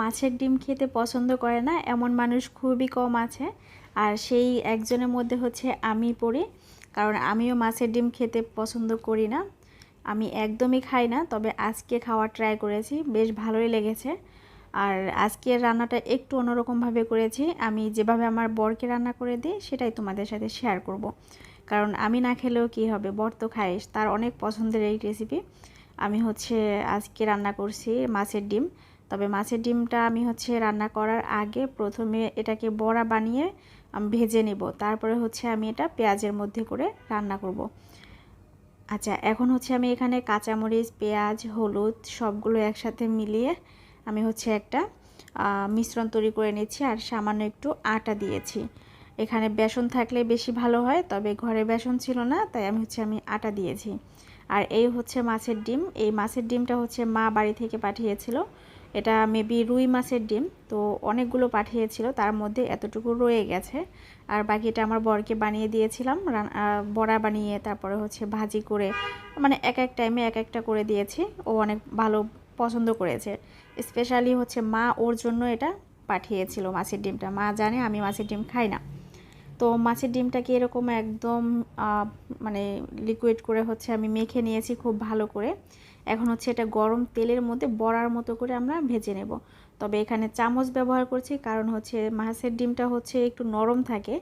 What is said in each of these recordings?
মাছের ডিম খেতে পছন্দ করে না, এমন মানুষ খুবই কম আছে। আর সেই একজনের মধ্যে হচ্ছে আমি পড়ি, কারণ আমিও মাছের ডিম খেতে পছন্দ করি না। আমি একদমই খাই না, তবে আজকে খাওয়ার ট্রাই করেছি, বেশ ভালোই লেগেছে। আর আজকের রান্নাটা একটু অন্যরকমভাবে করেছি, আমি যেভাবে আমার বরকে রান্না করে দিই, সেটাই তোমাদের সাথে শেয়ার করব। কারণ আমি না খেলেও কি হবে, বর তো খায় তার অনেক পছন্দের এই রেসিপি আমি হচ্ছে আজকে রান্না করছি মাছের ডিম। তবে মাছের ডিমটা আমি হচ্ছে রান্না করার আগে প্রথমে এটাকে বড়া বানিয়ে ভেজে নেব। তারপরে হচ্ছে আমি এটা পেঁয়াজের মধ্যে করে রান্না করব। আচ্ছা এখন হচ্ছে আমি এখানে কাঁচামরিচ, পেঁয়াজ, হলুদ সবগুলো একসাথে মিলিয়ে আমি হচ্ছে একটা মিশ্রণ তৈরি করে নিচ্ছি আর সামান্য একটু আটা দিয়েছি। এখানে বেসন থাকলে বেশি ভালো হয়, তবে ঘরে বেসন ছিল না, তাই আমি হচ্ছে আমি আটা দিয়েছি। আর এই হচ্ছে মাছের ডিম। এই মাছের ডিমটা হচ্ছে মা বাড়ি থেকে পাঠিয়েছিল। এটা মেবি রুই মাছের ডিম, তো অনেকগুলো পাঠিয়েছিল, তার মধ্যে এতটুকু রয়ে গেছে। আর বাকিটা আমার বরকে বানিয়ে দিয়েছিলাম বড়া বানিয়ে তারপরে হচ্ছে ভাজি করে মানে এক এক টাইমে এক একটা করে দিয়েছি। ও অনেক ভালো পছন্দ করেছে। স্পেশালি হচ্ছে মা ওর জন্য এটা পাঠিয়েছিল মাছের ডিমটা। মা জানে আমি মাছের ডিম খাই না। তো মাছের ডিমটাকে এরকম একদম মানে লিকুইড করে হচ্ছে আমি মেখে নিয়েছি খুব ভালো করে। এখন হচ্ছে এটা গরম তেলের মধ্যে বড়ার মতো করে আমরা ভেজে নেব। তবে এখানে চামচ ব্যবহার করছি, কারণ হচ্ছে মাছের ডিমটা হচ্ছে একটু নরম থাকে,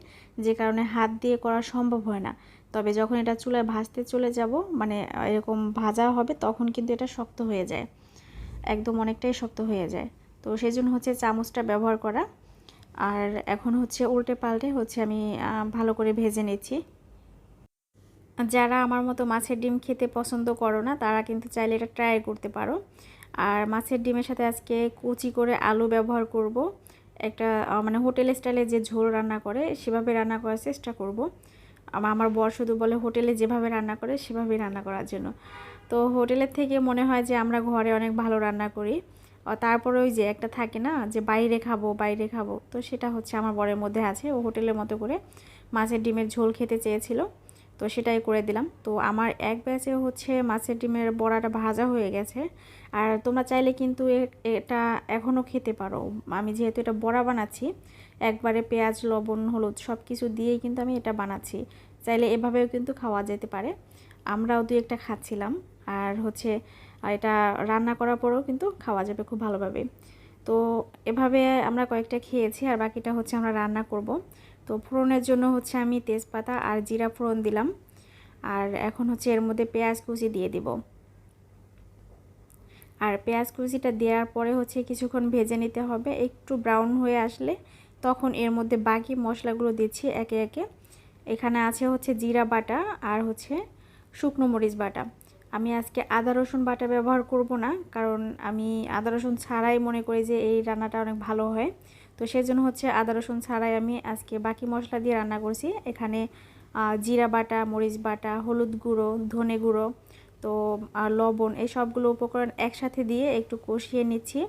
যে কারণে হাত দিয়ে করা সম্ভব হয় না। তবে যখন এটা চুলায় ভাজতে চলে যাব মানে এরকম ভাজা হবে, তখন কিন্তু এটা শক্ত হয়ে যায়। একদম অনেকটাই শক্ত হয়ে যায়। তো সেই জন্য হচ্ছে চামচটা ব্যবহার করা। আর এখন হচ্ছে উল্টে পাল্টে হচ্ছে আমি ভালো করে ভেজে নিচ্ছি। যারা আমার মতো মাছের ডিম খেতে পছন্দ করো না, তারা কিন্তু চাইলে এটা ট্রাই করতে পারো। আর মাছের ডিমের সাথে আজকে কুচি করে আলু ব্যবহার করব। একটা মানে হোটেল স্টাইলে যে ঝোল রান্না করে, সেভাবে রান্না করার চেষ্টা করব। আমার বর শুধু বলে হোটেলে যেভাবে রান্না করে, সেভাবেই রান্না করার জন্য। তো হোটেলের থেকে মনে হয় যে আমরা ঘরে অনেক ভালো রান্না করি। তারপরে ওই যে একটা থাকে না, যে বাইরে খাব বাইরে খাব, তো সেটা হচ্ছে আমার বরের মধ্যে আছে। ও হোটেলের মতো করে মাছের ডিমের ঝোল খেতে চেয়েছিল, তো সেটাই করে দিলাম। তো আমার এক ব্যাচে হচ্ছে মাছের ডিমের বড়াটা ভাজা হয়ে গেছে। আর তোমরা চাইলে কিন্তু এটা এখনও খেতে পারো। আমি যেহেতু এটা বড়া বানাচ্ছি, একবারে পেঁয়াজ, লবণ, হলুদ সব কিছু দিয়েই কিন্তু আমি এটা বানাচ্ছি। চাইলে এভাবেও কিন্তু খাওয়া যেতে পারে। আমরাও দুই একটা খাচ্ছিলাম। আর হচ্ছে এটা রান্না করার পরেও কিন্তু খাওয়া যাবে খুব ভালোভাবে। তো এভাবে আমরা কয়েকটা খেয়েছি আর বাকিটা হচ্ছে আমরা রান্না করব। তো ফোড়নের জন্য হচ্ছে আমি তেজপাতা আর জিরা ফোড়ন দিলাম। আর এখন হচ্ছে এর মধ্যে পেঁয়াজ কুচি দিয়ে দিব। আর পেঁয়াজ কুচিটা দেওয়ার পরে হচ্ছে কিছুক্ষণ ভেজে নিতে হবে। একটু ব্রাউন হয়ে আসলে তখন এর মধ্যে বাকি মশলাগুলো দিচ্ছি একে একে। এখানে আছে হচ্ছে জিরা বাটা আর হচ্ছে শুকনো মরিচ বাটা। আমি আজকে আদা, রসুন বাটা ব্যবহার করব না, কারণ আমি আদা, রসুন ছাড়াই মনে করি যে এই রান্নাটা অনেক ভালো হয়। তো সেই জন্য হচ্ছে আদা, রসুন ছাড়াই আমি আজকে বাকি মশলা দিয়ে রান্না করছি। এখানে জিরা বাটা, মরিচ বাটা, হলুদ গুঁড়ো, ধনে গুঁড়ো, তো লবণ এই সবগুলো উপকরণ একসাথে দিয়ে একটু কষিয়ে নিচ্ছি।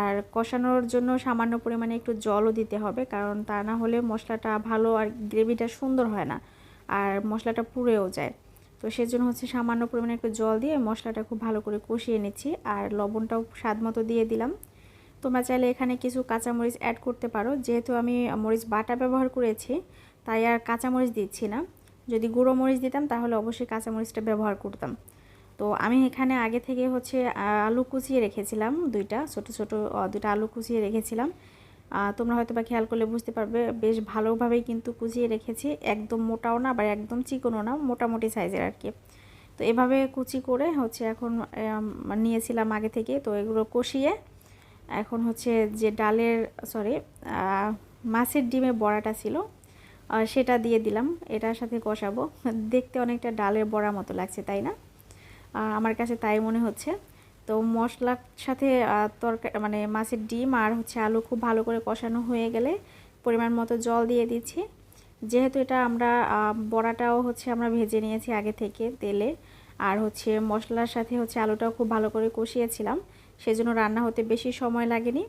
আর কষানোর জন্য সামান্য পরিমাণে একটু জলও দিতে হবে, কারণ তা না হলে মশলাটা ভালো আর গ্রেভিটা সুন্দর হয় না, আর মশলাটা পুড়েও যায়। তো সেজন্য হচ্ছে সামান্য পরিমাণে একটু জল দিয়ে মশলাটা খুব ভালো করে কষিয়ে নিচ্ছি আর লবণটাও স্বাদ মতো দিয়ে দিলাম। তোমরা চাইলে এখানে কিছু কাঁচামরিচ অ্যাড করতে পারো। যেহেতু আমি মরিচ বাটা ব্যবহার করেছি, তাই আর কাঁচামরিচ দিচ্ছি না। যদি গুঁড়ো মরিচ দিতাম, তাহলে অবশ্যই কাঁচামরিচটা ব্যবহার করতাম। তো আমি এখানে আগে থেকে হচ্ছে আলু কুচিয়ে রেখেছিলাম দুইটা, ছোট ছোট দুইটা আলু কুচিয়ে রেখেছিলাম। তোমরা হয়তো বা খেয়াল করলে বুঝতে পারবে, বেশ ভালোভাবেই কিন্তু কুচিয়ে রেখেছি। একদম মোটাও না বা একদম চিকনও না, মোটামুটি সাইজের আর কি। তো এভাবে কুচি করে হচ্ছে এখন নিয়েছিলাম আগে থেকে। তো এগুলো কষিয়ে এখন হচ্ছে যে ডালের সরি মাছের ডিমের বড়াটা ছিল সেটা দিয়ে দিলাম। এটার সাথে কষাবো। দেখতে অনেকটা ডালের বড়া মতো লাগছে, তাই না? আমার কাছে তাই মনে হচ্ছে। তো মশলার সাথে তরকারি মানে মাছের ডিম আর হচ্ছে আলু খুব ভালো করে কষানো হয়ে গেলে পরিমাণ মতো জল দিয়ে দিচ্ছি। যেহেতু এটা আমরা বড়াটাও হচ্ছে আমরা ভেজে নিয়েছি আগে থেকে তেলে আর হচ্ছে মশলার সাথে হচ্ছে আলুটাও খুব ভালো করে কষিয়েছিলাম, সেজন্য রান্না হতে বেশি সময় লাগেনি।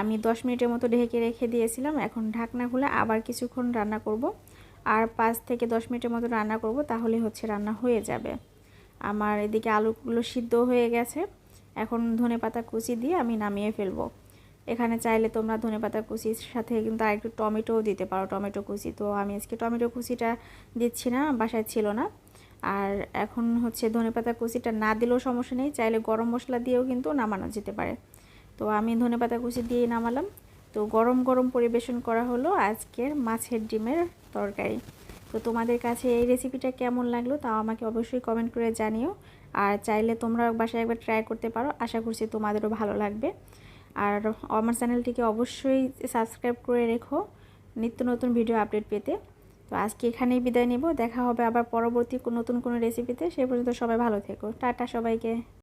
আমি দশ মিনিটের মতো ঢেকে রেখে দিয়েছিলাম, এখন ঢাকনা খুলে আবার কিছুক্ষণ রান্না করব। আর পাঁচ থেকে দশ মিনিটের মতো রান্না করব, তাহলে হচ্ছে রান্না হয়ে যাবে। আমার এদিকে আলুগুলো সিদ্ধ হয়ে গেছে। এখন ধনে পাতা কুচি দিয়ে আমি নামিয়ে ফেলব। এখানে চাইলে তোমরা ধনেপাতা কুচির সাথে কিন্তু আর একটু টমেটোও দিতে পারো, টমেটো কুচি। তো আমি আজকে টমেটো কুচিটা দিচ্ছি না, বাসায় ছিল না। আর এখন হচ্ছে ধনেপাতা কুচিটা না দিলেও সমস্যা নেই, চাইলে গরম মশলা দিয়েও কিন্তু নামানো যেতে পারে। তো আমি ধনেপাতা কুচি দিয়ে নামালাম। তো গরম গরম পরিবেশন করা হলো আজকের মাছের ডিমের তরকারি। তো তোমাদের কাছে এই রেসিপিটা কেমন লাগল তাও আমাকে অবশ্যই কমেন্ট করে জানিও। আর চাইলে তোমরা বাসায় একবার ট্রাই করতে পারো। আশা করছি তোমাদেরও ভালো লাগবে। আর আমার চ্যানেলটিকে অবশ্যই সাবস্ক্রাইব করে রেখো নিত্য নতুন ভিডিও আপডেট পেতে। তো আজকে এখানেই বিদায় নিব। দেখা হবে আবার পরবর্তী নতুন কোনো রেসিপিতে সে পর্যন্ত সবাই ভালো থেকো। টাটা সবাইকে।